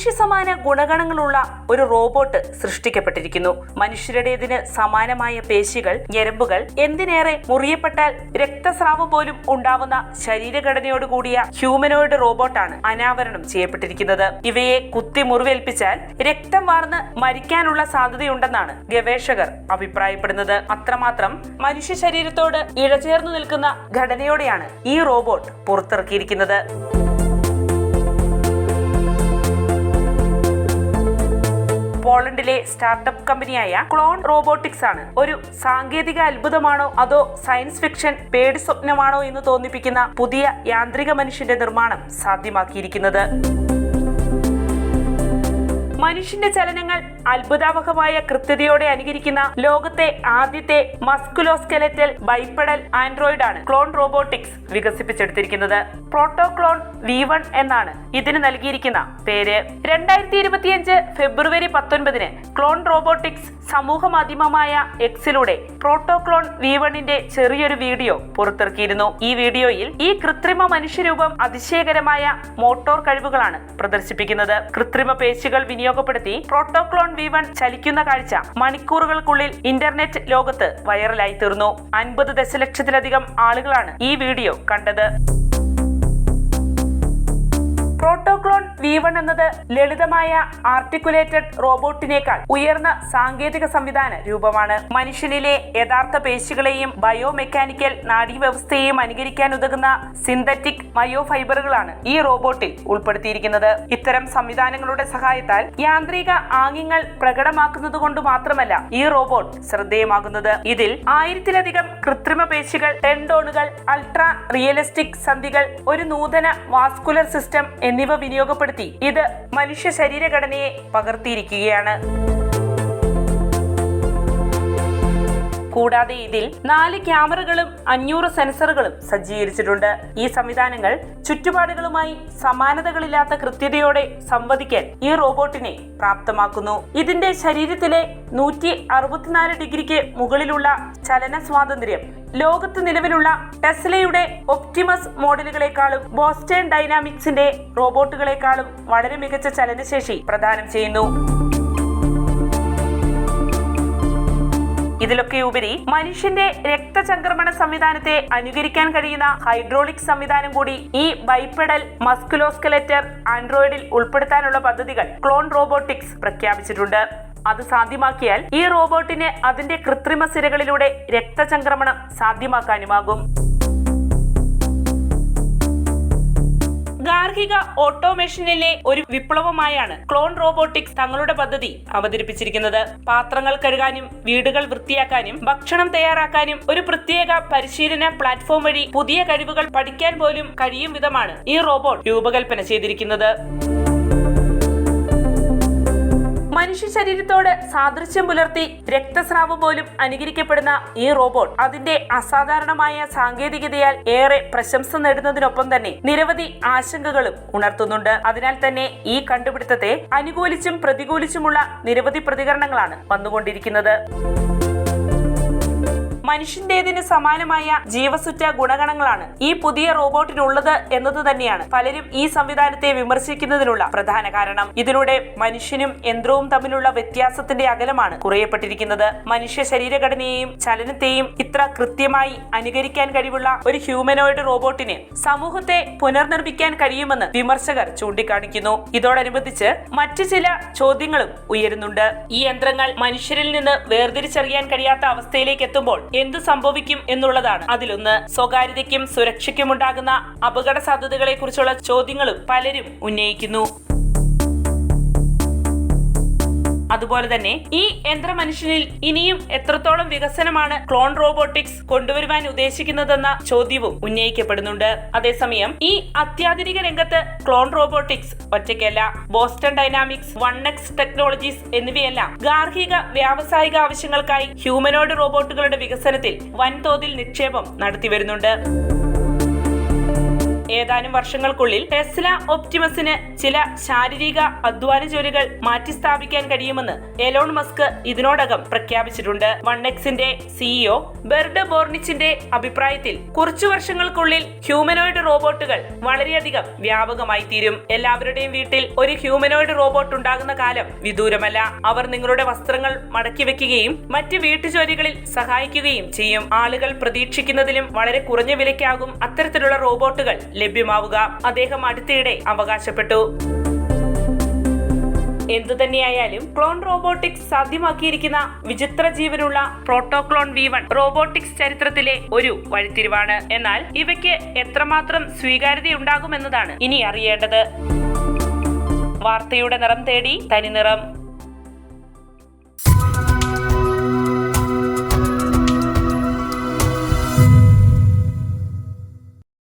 മനുഷ്യ സമാന ഗുണഗണങ്ങളുള്ള ഒരു റോബോട്ട് സൃഷ്ടിക്കപ്പെട്ടിരിക്കുന്നു. മനുഷ്യരുടേതിന് സമാനമായ പേശികൾ ഞരമ്പുകൾ എന്തിനേറെ മുറിയപ്പെട്ടാൽ രക്തസ്രാവം പോലും ഉണ്ടാവുന്ന ശരീരഘടനയോട് കൂടിയ ഹ്യൂമനോയിഡ് റോബോട്ടാണ് അനാവരണം ചെയ്യപ്പെട്ടിരിക്കുന്നത്. ഇവയെ കുത്തി മുറിവേൽപ്പിച്ചാൽ രക്തം വാർന്ന് മരിക്കാനുള്ള സാധ്യതയുണ്ടെന്നാണ് ഗവേഷകർ അഭിപ്രായപ്പെടുന്നത്. അത്രമാത്രം മനുഷ്യ ശരീരത്തോട് ഇഴചേർന്നു നിൽക്കുന്ന ഘടനയോടെയാണ് ഈ റോബോട്ട് പുറത്തിറക്കിയിരിക്കുന്നത്. പോളണ്ടിലെ സ്റ്റാർട്ടപ്പ് കമ്പനിയായ ക്ലോൺ റോബോട്ടിക്സ് ആണ്. ഒരു സാങ്കേതിക അത്ഭുതമാണോ അതോ സയൻസ് ഫിക്ഷൻ പേടി സ്വപ്നമാണോ എന്ന് തോന്നിപ്പിക്കുന്ന പുതിയ യാന്ത്രിക മനുഷ്യന്റെ നിർമ്മാണം സാധ്യമാക്കിയിരിക്കുന്നത്? മനുഷ്യന്റെ ചലനങ്ങൾ അത്ഭുതാവഹമായ കൃത്യതയോടെ അനുകരിക്കുന്ന ലോകത്തെ ആദ്യത്തെ മസ്കുലോസ്കെലറ്റൽ ബൈപ്പഡൽ ആൻഡ്രോയിഡ് ആണ് ക്ലോൺ റോബോട്ടിക്സ് വികസിപ്പിച്ചെടുത്തിരിക്കുന്നത്. പ്രോട്ടോക്ലോൺ വി വൺ എന്നാണ് ഇതിന് നൽകിയിരിക്കുന്ന പേര്. രണ്ടായിരത്തി ഇരുപത്തിയഞ്ച് ഫെബ്രുവരി പത്തൊൻപതിന് ക്ലോൺ റോബോട്ടിക്സ് സമൂഹ മാധ്യമമായ എക്സിലൂടെ പ്രോട്ടോക്ലോൺ വി വണ്ണിന്റെ ചെറിയൊരു വീഡിയോ പുറത്തിറക്കിയിരുന്നു. ഈ വീഡിയോയിൽ ഈ കൃത്രിമ മനുഷ്യരൂപം അതിശയകരമായ മോട്ടോർ കഴിവുകളാണ് പ്രദർശിപ്പിക്കുന്നത്. കൃത്രിമ പേശികൾ വിനിയോഗപ്പെടുത്തി പ്രോട്ടോക്ലോൺ വി വൺ ചലിക്കുന്ന കാഴ്ച മണിക്കൂറുകൾക്കുള്ളിൽ ഇന്റർനെറ്റ് ലോകത്ത് വൈറലായി തീർന്നു. അൻപത് ദശലക്ഷത്തിലധികം ആളുകളാണ് ഈ വീഡിയോ കണ്ടത്. വി വൺ എന്നത് ലളിതമായ ആർട്ടിക്കുലേറ്റഡ് റോബോട്ടിനേക്കാൾ ഉയർന്ന സാങ്കേതിക സംവിധാന രൂപമാണ്. മനുഷ്യനിലെ യഥാർത്ഥ പേശികളെയും ബയോമെക്കാനിക്കൽ നാഡീവ്യവസ്ഥയെയും അനുകരിക്കാൻ ഉതകുന്ന സിന്തറ്റിക് മയോ ഫൈബറുകളാണ് ഈ റോബോട്ടിൽ ഉൾപ്പെടുത്തിയിരിക്കുന്നത്. ഇത്തരം സംവിധാനങ്ങളുടെ സഹായത്താൽ യാന്ത്രിക ആംഗ്യങ്ങൾ പ്രകടമാക്കുന്നത് കൊണ്ട് മാത്രമല്ല ഈ റോബോട്ട് ശ്രദ്ധേയമാകുന്നത്. ഇതിൽ ആയിരത്തിലധികം കൃത്രിമ പേശികൾ ടെൻഡോണുകൾ അൾട്രാ റിയലിസ്റ്റിക് സന്ധികൾ ഒരു നൂതന വാസ്കുലർ സിസ്റ്റം എന്നിവ വിനിയോഗപ്പെടുത്തി ഇത് മനുഷ്യ ശരീരഘടനയെ പകർത്തിയിരിക്കുകയാണ്. കൂടാതെ ഇതിൽ നാല് ക്യാമറകളും അഞ്ഞൂറ് സെൻസറുകളും സജ്ജീകരിച്ചിട്ടുണ്ട്. ഈ സംവിധാനങ്ങൾ ചുറ്റുപാടുകളുമായി സമാനതകളില്ലാത്ത കൃത്യതയോടെ സംവദിക്കാൻ ഈ റോബോട്ടിനെ പ്രാപ്തമാക്കുന്നു. ഇതിന്റെ ശരീരത്തിലെ നൂറ്റി അറുപത്തിനാല് ഡിഗ്രിക്ക് മുകളിലുള്ള ചലന സ്വാതന്ത്ര്യം ലോകത്ത് നിലവിലുള്ള ടെസ്ലയുടെ ഒപ്റ്റിമസ് മോഡലുകളെക്കാളും ബോസ്റ്റേൺ ഡൈനാമിക്സിന്റെ റോബോട്ടുകളെക്കാളും വളരെ മികച്ച ചലനശേഷി പ്രദാനം ചെയ്യുന്നു. ഇതിലൊക്കെ ഉപരി മനുഷ്യന്റെ രക്തചംക്രമണ സംവിധാനത്തെ അനുകരിക്കാൻ കഴിയുന്ന ഹൈഡ്രോളിക് സംവിധാനം കൂടി ഈ ബൈപ്പെടൽ മസ്കുലോസ്കെലറ്റർ ആൻഡ്രോയിഡിൽ ഉൾപ്പെടുത്താനുള്ള പദ്ധതികൾ ക്ലോൺ റോബോട്ടിക്സ് പ്രഖ്യാപിച്ചിട്ടുണ്ട്. അത് സാധ്യമാക്കിയാൽ ഈ റോബോട്ടിന് അതിന്റെ കൃത്രിമ സിരകളിലൂടെ രക്തചംക്രമണം സാധ്യമാക്കാനുമാകും. ഗാർഹിക ഓട്ടോമേഷനിലെ ഒരു വിപ്ലവമായാണ് ക്ലോൺ റോബോട്ടിക്സ് തങ്ങളുടെ പദ്ധതി അവതരിപ്പിച്ചിരിക്കുന്നത്. പാത്രങ്ങൾ കഴുകാനും വീടുകൾ വൃത്തിയാക്കാനും ഭക്ഷണം തയ്യാറാക്കാനും ഒരു പ്രത്യേക പരിശീലന പ്ലാറ്റ്ഫോം വഴി പുതിയ കഴിവുകൾ പഠിക്കാൻ പോലും കഴിയും വിധമാണ് ഈ റോബോട്ട് രൂപകൽപ്പന ചെയ്തിരിക്കുന്നത്. മനുഷ്യ ശരീരത്തോട് സാദൃശ്യം പുലർത്തി രക്തസ്രാവം പോലും അനുകരിക്കപ്പെടുന്ന ഈ റോബോട്ട് അതിന്റെ അസാധാരണമായ സാങ്കേതികതയാൽ ഏറെ പ്രശംസ നേടുന്നതിനൊപ്പം തന്നെ നിരവധി ആശങ്കകളും ഉണർത്തുന്നുണ്ട്. അതിനാൽ തന്നെ ഈ കണ്ടുപിടുത്തത്തെ അനുകൂലിച്ചും പ്രതികൂലിച്ചുമുള്ള നിരവധി പ്രതികരണങ്ങളാണ് വന്നുകൊണ്ടിരിക്കുന്നത്. മനുഷ്യന്റേതിന് സമാനമായ ജീവസുറ്റ ഗുണഗണങ്ങളാണ് ഈ പുതിയ റോബോട്ടിനുള്ളത് എന്നത് തന്നെയാണ് പലരും ഈ സംവിധാനത്തെ വിമർശിക്കുന്നതിനുള്ള പ്രധാന കാരണം. ഇതിലൂടെ മനുഷ്യനും യന്ത്രവും തമ്മിലുള്ള വ്യത്യാസത്തിന്റെ അകലമാണ് കുറയപ്പെട്ടിരിക്കുന്നത്. മനുഷ്യ ശരീരഘടനയെയും ചലനത്തെയും ഇത്ര കൃത്യമായി അനുകരിക്കാൻ കഴിവുള്ള ഒരു ഹ്യൂമനോയിഡ് റോബോട്ടിന് സമൂഹത്തെ പുനർനിർമ്മിക്കാൻ കഴിയുമെന്ന് വിമർശകർ ചൂണ്ടിക്കാണിക്കുന്നു. ഇതോടനുബന്ധിച്ച് മറ്റു ചില ചോദ്യങ്ങളും ഉയരുന്നുണ്ട്. ഈ യന്ത്രങ്ങൾ മനുഷ്യരിൽ നിന്ന് വേർതിരിച്ചറിയാൻ കഴിയാത്ത അവസ്ഥയിലേക്ക് എത്തുമ്പോൾ എന്തു സംഭവിക്കും എന്നുള്ളതാണ്. അതിലൊന്ന് സ്വകാര്യതയ്ക്കും സുരക്ഷയ്ക്കും ഉണ്ടാകുന്ന അപകട സാധ്യതകളെ കുറിച്ചുള്ള ചോദ്യങ്ങളും പലരും ഉന്നയിക്കുന്നു. അതുപോലെ തന്നെ ഈ യന്ത്ര മനുഷ്യനിൽ ഇനിയും എത്രത്തോളം വികസനമാണ് ക്ലോൺ റോബോട്ടിക്സ് കൊണ്ടുവരുവാൻ ഉദ്ദേശിക്കുന്നതെന്ന ചോദ്യവും ഉന്നയിക്കപ്പെടുന്നുണ്ട്. അതേസമയം ഈ അത്യാധുനിക രംഗത്ത് ക്ലോൺ റോബോട്ടിക്സ് ഒറ്റയ്ക്കല്ല. Boston Dynamics One X Technologies എന്നിവയെല്ലാം ഗാർഹിക വ്യാവസായിക ആവശ്യങ്ങൾക്കായി ഹ്യൂമനോയിഡ് റോബോട്ടുകളുടെ വികസനത്തിൽ വൻതോതിൽ നിക്ഷേപം നടത്തിവരുന്നുണ്ട്. ഏതാനും വർഷങ്ങൾക്കുള്ളിൽ ടെസ്ല ഒപ്റ്റിമസിന് ചില ശാരീരിക അധ്വാന ജോലികൾ മാറ്റിസ്ഥാപിക്കാൻ കഴിയുമെന്ന് എലോൺ മസ്ക് ഇതിനോടകം പ്രഖ്യാപിച്ചിട്ടുണ്ട്. വൺ എക്സിന്റെ സിഇഒ ബെർഡ് ബോർണിച്ചിന്റെ അഭിപ്രായത്തിൽ കുറച്ചു വർഷങ്ങൾക്കുള്ളിൽ ഹ്യൂമനോയിഡ് റോബോട്ടുകൾ വളരെയധികം വ്യാപകമായി തീരും. എല്ലാവരുടെയും വീട്ടിൽ ഒരു ഹ്യൂമനോയിഡ് റോബോട്ട് ഉണ്ടാകുന്ന കാലം വിദൂരമല്ല. അവർ നിങ്ങളുടെ വസ്ത്രങ്ങൾ മടക്കി വെക്കുകയും മറ്റ് വീട്ടുജോലികളിൽ സഹായിക്കുകയും ചെയ്യും. ആളുകൾ പ്രതീക്ഷിക്കുന്നതിലും വളരെ കുറഞ്ഞ വിലയ്ക്കാകും അത്തരത്തിലുള്ള റോബോട്ടുകൾ ലഭ്യമാവുക. അദ്ദേഹം അടുത്തിടെ അവകാശപ്പെട്ടു. എന്തുതന്നെയായാലും ക്ലോൺ റോബോട്ടിക്സ് സാധ്യമാക്കിയിരിക്കുന്ന വിചിത്ര ജീവനുള്ള പ്രോട്ടോക്ലോൺ വി വൺ റോബോട്ടിക്സ് ചരിത്രത്തിലെ ഒരു വഴിത്തിരിവാണ്. എന്നാൽ ഇവയ്ക്ക് എത്രമാത്രം സ്വീകാര്യതയുണ്ടാകുമെന്നതാണ് ഇനി അറിയേണ്ടത്. വാർത്തയുടെ നിറം തേടി തനിനിറം.